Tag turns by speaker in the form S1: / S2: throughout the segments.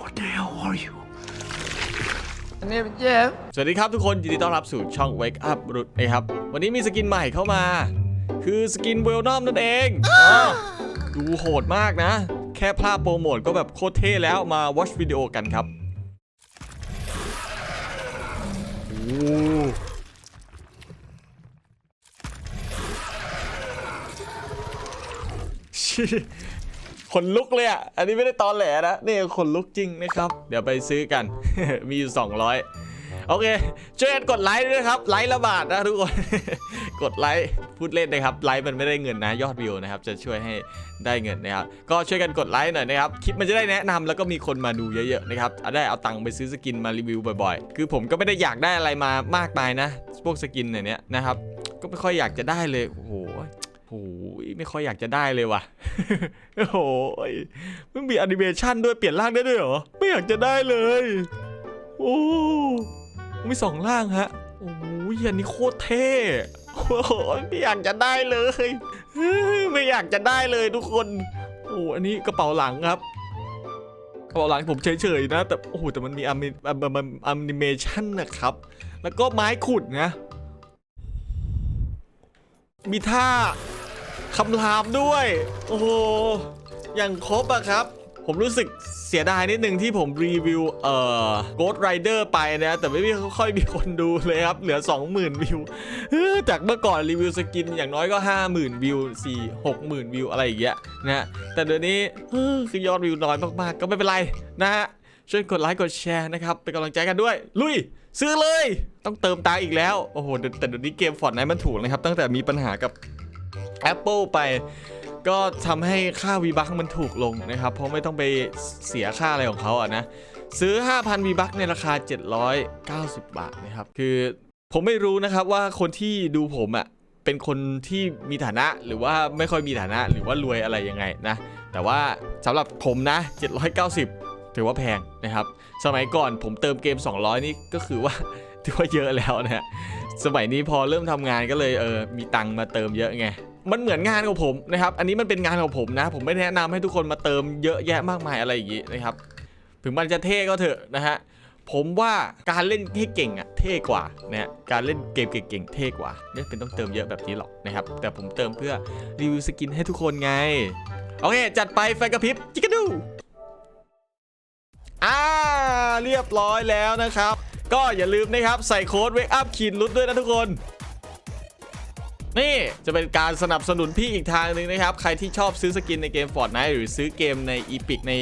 S1: What the hell are you
S2: อันนี้เป็นเจฟ
S3: สวัสดีครับทุกคน ยินดีต้อนรับสู่ช่อง Wake Up รุดนะครับ วันนี้มีสกินใหม่เข้ามา คือสกินเวลนอมนั่นเองอ๋อดูโหดมากนะ แค่ภาพโปรโมทก็แบบโคตรเท่แล้วมา watch วิดีโอกันครับโอ้ชิ ขนลุกเลยอะ อันนี้ไม่ได้ตอนแหลนะ นี่ขนลุกจริงนะครับ เดี๋ยวไปซื้อกัน มีอยู่ 200 โอเค ช่วยกดไลค์ด้วยนะครับ ไลค์ละบาทนะทุกคน กดไลค์ พูดเล่นนะครับ ไลค์มันไม่ได้เงินนะ ยอดวิวนะครับ จะช่วยให้ได้เงินนะครับ ก็ช่วยกันกดไลค์หน่อยนะครับ คลิปมันจะได้แนะนำแล้วก็มีคนมาดูเยอะๆนะครับเอาได้เอาตังค์ไปซื้อสกินมารีวิวบ่อยๆ คือผมก็ไม่ได้อยากได้อะไรมามากมายนะ พวกสกินเนี้ยนะครับ ก็ไม่ค่อยอยากจะได้เลย โอ้โหโอ้โห ไม่ค่อยอยากจะได้เลยว่ะ โอ้โหมันมีแอนิเมชันด้วยเปลี่ยนร่างได้ด้วยเหรอ ไม่อยากจะได้เลย โอ้มีสองร่างฮะ โอ้ยอันนี้โคตรเท่โอ้โหไม่อยากจะได้เลย ไม่อยากจะได้เลยทุกคน โอ้อันนี้กระเป๋าหลังครับกระเป๋าหลังผมเฉยๆนะ แต่โอ้โหแต่มันมีอนิเมชันนะครับ แล้วก็ไม้ขุดนะ มีท่า คำรามด้วย โอ้โห อย่างครบอะครับ ผมรู้สึกเสียดายนิดนึงที่ผมรีวิว เอ่อ Ghost Rider ไปนะ แต่ไม่มีค่อยมีคนดูเลยครับ เหลือ 20,000 วิว จากเมื่อก่อนรีวิวสกินอย่างน้อยก็ 50,000 วิว 4 60,000 วิวอะไรอย่างเงี้ยนะ แต่เดี๋ยวนี้คือยอดวิวน้อยมากๆ ก็ไม่เป็นไรนะฮะ ช่วยกดไลค์กดแชร์นะครับ เป็นกำลังใจกันด้วย ลุยซื้อเลย ต้องเติมตาอีกแล้ว โอ้โหแต่แต่เดี๋ยวนี้เกมฟอร์ดไนมันถูกนะครับ ตั้งแต่มีปัญหากับ Apple ไป ก็ทำให้ค่า V Buck มันถูกลงนะครับ เพราะไม่ต้องไปเสียค่าอะไรของเขาอะนะ ซื้อ 5,000 V Buck ในราคา 790 บาทนะครับ คือผมไม่รู้นะครับว่าคนที่ดูผมอะเป็นคนที่มีฐานะหรือว่าไม่ค่อยมีฐานะหรือว่ารวยอะไรยังไงนะ แต่ว่าสำหรับผมนะ 790 ถือว่าแพงนะครับ สมัยก่อนผมเติมเกม 200 นี่ก็คือว่าถือว่าเยอะแล้วนะฮะสมัยนี้พอเริ่มทำงานก็เลยเออมีตังค์มาเติมเยอะไงมันเหมือนงานของผมนะครับ อันนี้มันเป็นงานของผมนะ ผมไม่แนะนำให้ทุกคนมาเติมเยอะแยะมากมายอะไรอย่างงี้นะครับ ถึงมันจะเท่ก็เถอะนะฮะผมว่าการเล่นให้เก่งอะเท่กว่านะฮะการเล่นเกมเก่งๆเท่กว่าไม่เป็นต้องเติมเยอะแบบนี้หรอกนะครับ แต่ผมเติมเพื่อรีวิวสกินให้ทุกคนไง โอเค จัดไปไฟกระพริบจิกกดูอ่า เรียบร้อยแล้วนะครับ ก็อย่าลืมนะครับใส่โค้ด wake up ขีดลุ้นด้วยนะทุกคน นี่จะเป็นการสนับสนุนพี่อีกทางหนึ่งนะครับ ใครที่ชอบซื้อสกินในเกม Fortnite หรือซื้อเกมใน Epic ใน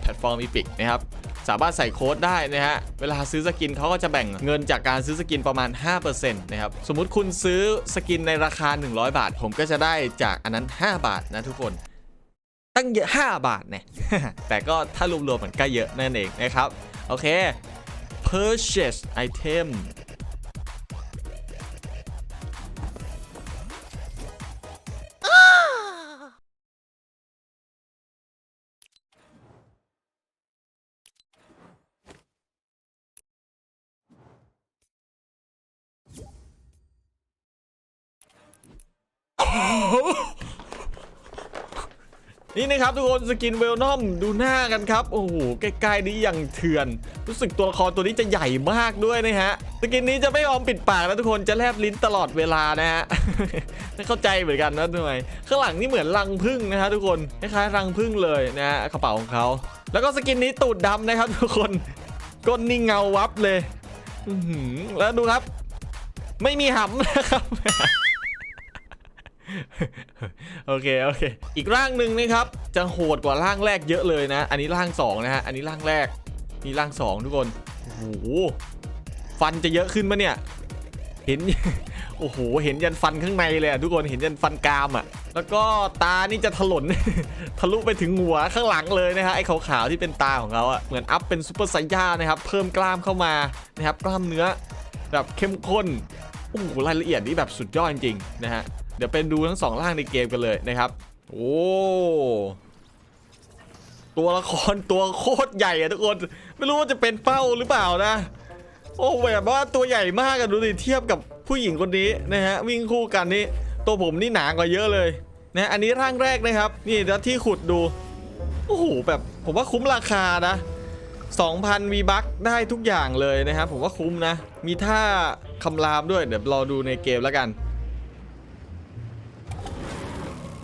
S3: แพลตฟอร์ม Epic นะครับสามารถใส่โค้ดได้นะฮะ เวลาซื้อสกินเขาก็จะแบ่งเงินจากการซื้อสกินประมาณ 5%นะครับ สมมุติคุณซื้อสกินในราคา 100 บาท ผมก็จะได้จากอันนั้น 5 บาทนะทุกคน ตั้งเยอะ 5 บาทเนี่ยแต่ก็ถ้ารวมๆมันก็เยอะนั่นเองนะครับ โอเค purchase item นี่นะครับทุกคนสกินเวลนอมดูหน้ากันครับ โอ้โหใกล้ๆนี้อย่างเถื่อน รู้สึกตัวละครตัวนี้จะใหญ่มากด้วยนะฮะสกินนี้จะไม่ยอมปิดปากแล้วทุกคนจะแลบลิ้นตลอดเวลานะฮะไม่เข้าใจเหมือนกันนะทำไมข้างหลังนี่เหมือนรังผึ้งนะฮะทุกคนคล้ายๆรังผึ้งเลยนะฮะกระเป๋าของเขาแล้วก็สกินนี้ตูดดำนะครับ ทุกคนก้นนี่เงาวับเลยอแล้วดูครับ ไม่มีหำนะครับ โอเคโอเค อีกร่างหนึ่งนะครับ จะโหดกว่าร่างแรกเยอะเลยนะ อันนี้ร่างสองนะฮะอันนี้ร่างแรกนี่ร่างสองทุกคนโอ้โหฟันจะเยอะขึ้นปะเนี่ยเห็นโอ้โหเห็นยันฟันข้างในเลยอะทุกคนเห็นยันฟันกรามอะ แล้วก็ตานี่จะถลน ทะลุไปถึงหัวข้างหลังเลยนะฮะไอ้ขาวๆที่เป็นตาของเขาอะเหมือนอัพเป็นซูเปอร์ไซย่านะครับเพิ่มกล้ามเข้ามานะครับกล้ามเนื้อแบบเข้มข้นโอ้โหรายละเอียดนี่แบบสุดยอดจริงๆนะฮะ ดี๋ยวเป็นดูทั้งสองร่างในเกมกันเลยนะครับ โอ้ตัวละครตัวโคตรใหญ่อะทุกคน ไม่รู้ว่าจะเป็นเป้าหรือเปล่านะ โอ้แบบว่าตัวใหญ่มากอะดูดิเทียบกับผู้หญิงคนนี้นะฮะวิ่งคู่กันนี่ตัวผมนี่หนากว่าเยอะเลยนะอันนี้ร่างแรกนะครับ นี่แล้วที่ขุดดูโอ้โหแบบผมว่าคุ้มราคานะ 2,000 V บัคได้ทุกอย่างเลยนะครับผมว่าคุ้มนะ มีท่าคำรามด้วยเดี๋ยวรอดูในเกมแล้วกัน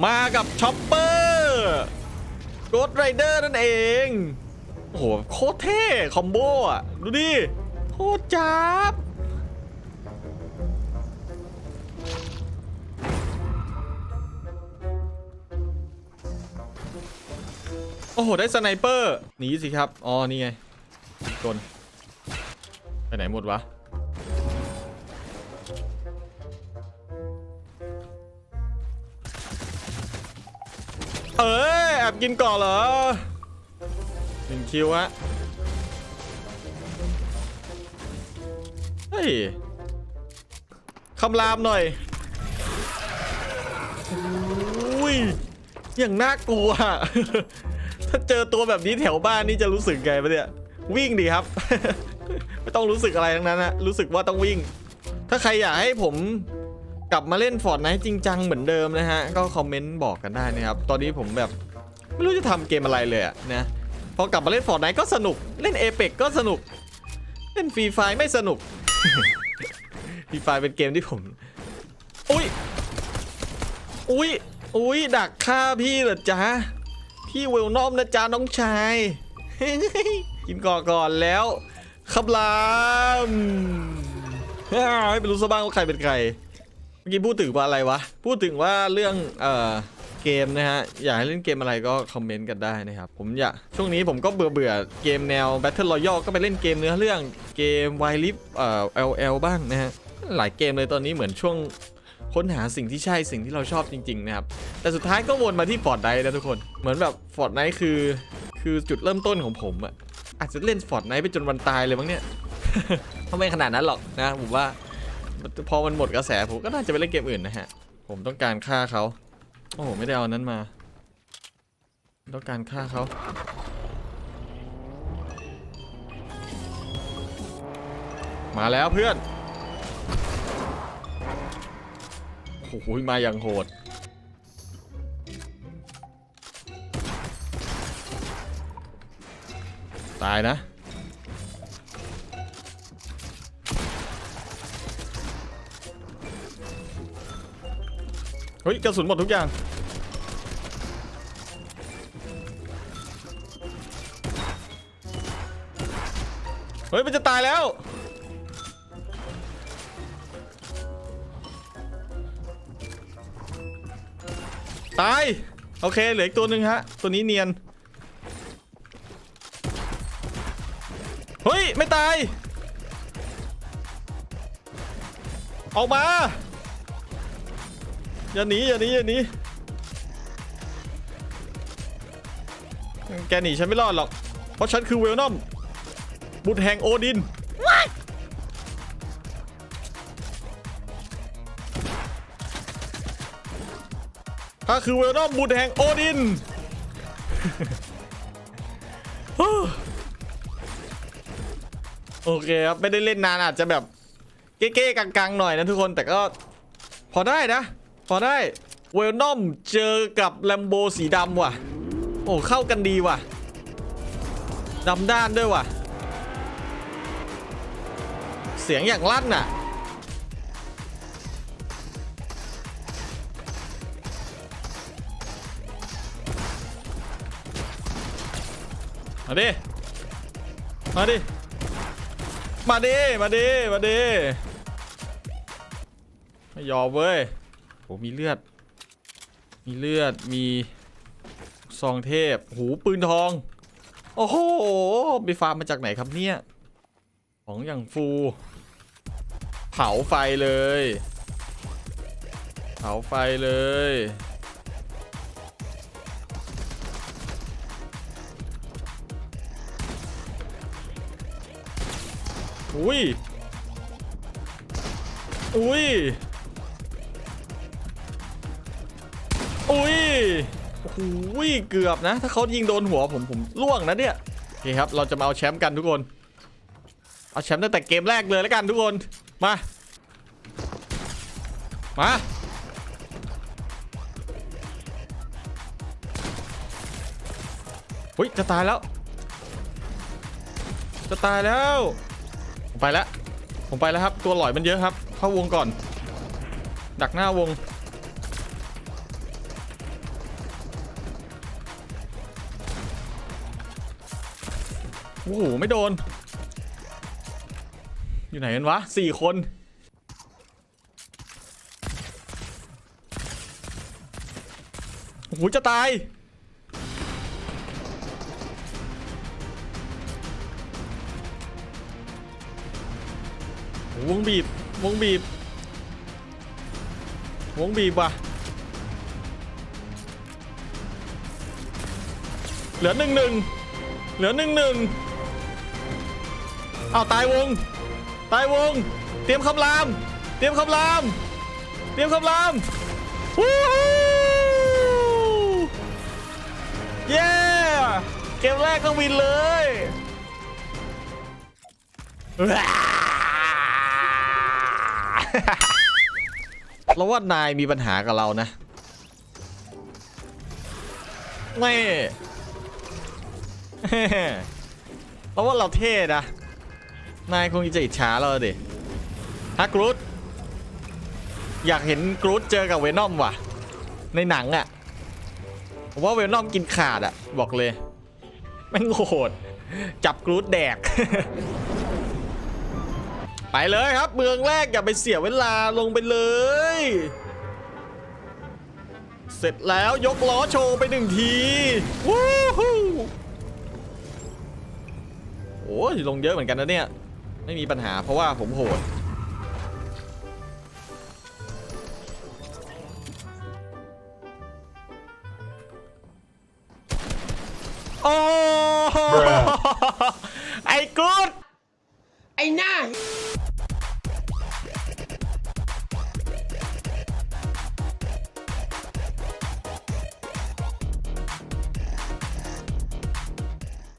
S3: มากับช็อปเปอร์โกดไรเดอร์นั่นเอง โอ้โหโคตรเท่ คอมโบอะ ดูดิโคตรจับโอ้โห ได้สไนเปอร์ หนีสิครับ อ๋อ นี่ไงกลไปไหนหมดวะ เอ้ยแอบกินก่อนเหรอหนึ่งคิวฮะเฮ้ยคำรามหน่อยอุ้ยอย่างน่ากลัว ถ้าเจอตัวแบบนี้แถวบ้านนี่จะรู้สึกไงปะเนี่ย วิ่งดีครับ ไม่ต้องรู้สึกอะไรทั้งนั้นนะรู้สึกว่าต้องวิ่ง ถ้าใครอยากให้ผม กลับมาเล่นฟอร์ดไนท์จริงจังเหมือนเดิมนะฮะ ก็คอมเมนต์บอกกันได้นะครับ ตอนนี้ผมแบบไม่รู้จะทำเกมอะไรเลยอะนะพอกลับมาเล่นฟอร์ดไนท์ก็สนุก เล่นเอเปกก็สนุก เล่นฟรีไฟไม่สนุกฟรีไฟเป็นเกมที่ผม อุ้ย อุ้ย อุ้ย ดักฆ่าพี่เหรอจ๊ะ พี่เวลนอมนะจ๊ะน้องชาย กินก่อนก่อนแล้วคำรามฮ่าไม่รู้ซะบ้างว่าใครเป็นใคร มื่อกี้พูดถึงว่าอะไรวะ พูดถึงว่าเรื่องเอ่อเกมนะฮะ อยากให้เล่นเกมอะไรก็คอมเมนต์กันได้นะครับ ผมอยากช่วงนี้ผมก็เบื่อเบื่อเกมแนว Battle Royale ก็ไปเล่นเกมเนื้อเรื่องเกม w i l d Rift เอ่อ LL บ้างนะฮะ หลายเกมเลยตอนนี้เหมือนช่วงค้นหาสิ่งที่ใช่สิ่งที่เราชอบจริง ๆ นะครับ แต่สุดท้ายก็วนมาที่ Fortnite นะทุกคน เหมือนแบบ Fortnite คือ คือจุดเริ่มต้นของผมอะอาจจะเล่น Fortnite ไปจนวันตายเลยมั้งเนี่ยไม่ขนาดนั้นหรอกนะผมว่า พอมันหมดกระแสผมก็น่าจะไปเล่นเกมอื่นนะฮะ ผมต้องการฆ่าเขาโอ้โหไม่ได้เอานนั้นมา ต้องการฆ่าเขามาแล้วเพื่อนโอ้โหมาอย่างโหด ตายนะ ฮ้ยกระสุนหมดทุกอย่าง เฮ้ยมันจะตายแล้ว ตาย โอเคเหลืออีกตัวหนึ่งฮะ ตัวนี้เนียน เฮ้ย ไม่ตาย ออกมา อย่าหนีอย่าหนีอย่าหนีแกหนีฉันไม่รอดหรอก เพราะฉันคือเวลนอม บุตรแห่งโอดิน ถ้าคือเวลนอมบุตรแห่งโอดิน โอเคครับ ไม่ได้เล่นนานอาจจะแบบ เก๊ๆกังๆหน่อยนะทุกคนแต่ก็พอได้นะ พอได้เวลนอมเจอกับแลมโบสีดำว่ะ โอ้เข้ากันดีว่ะดำด้านด้วยว่ะ เสียงอย่างลั่นน่ะ มาดิ มาดิ มาดิ มาดิ มาดิ ไม่ยอมเว้ย โหมีเลือด มีเลือด มีซองเทพ หูปืนทอง โอ้โห ไปฟาร์มมาจากไหนครับเนี่ย ของอย่างฟู เผาไฟเลย เผาไฟเลยอุ้ย อุ้ย อุ้ยโอ้โหเกือบนะ ถ้าเขายิงโดนหัวผมผมล่วงนะเนี่ยโอเคครับเราจะมาเอาแชมป์กันทุกคน เอาแชมป์ตั้งแต่เกมแรกเลยแล้วกันทุกคนมามาเฮ้ยจะตายแล้ว จะตายแล้วผมไปแล้วผมไปแล้วครับ ตัวหลอยมันเยอะครับ เข้าวงก่อน ดักหน้าวง โอ้โหไม่โดน อยู่ไหนกันวะสี่คน โอ้โหจะตาย วงบีบ วงบีบ วงบีบว่ะ เหลือหนึ่งหนึ่งเหลือหนึ่งหนึ่ง อ้าวตายวง ตายวง เตรียมคำราม เตรียมคำราม เตรียมคำรามวู้ฮู้เย้เกมแรกก็วินเลยเราว่านายมีปัญหากับเรานะไม่เราว่าเราเท่นะ นายคงจะอิจฉาเราดิฮะกรูดอยากเห็นกรูดเจอกับเวนอมว่ะ ในหนังอะ่ะผมว่าเวนอมกินขาดอะ่ะ บอกเลยแม่งโหด จับกรูดแดก ไปเลยครับ เมืองแรกอย่าไปเสียเวลาลงไปเลย เสร็จแล้วยกล้อโชว์ไปหนึ่งที วู้ฮู้โอ้ยลงเยอะเหมือนกันนะเนี่ย ไม่มีปัญหาเพราะว่าผมโหด โอ้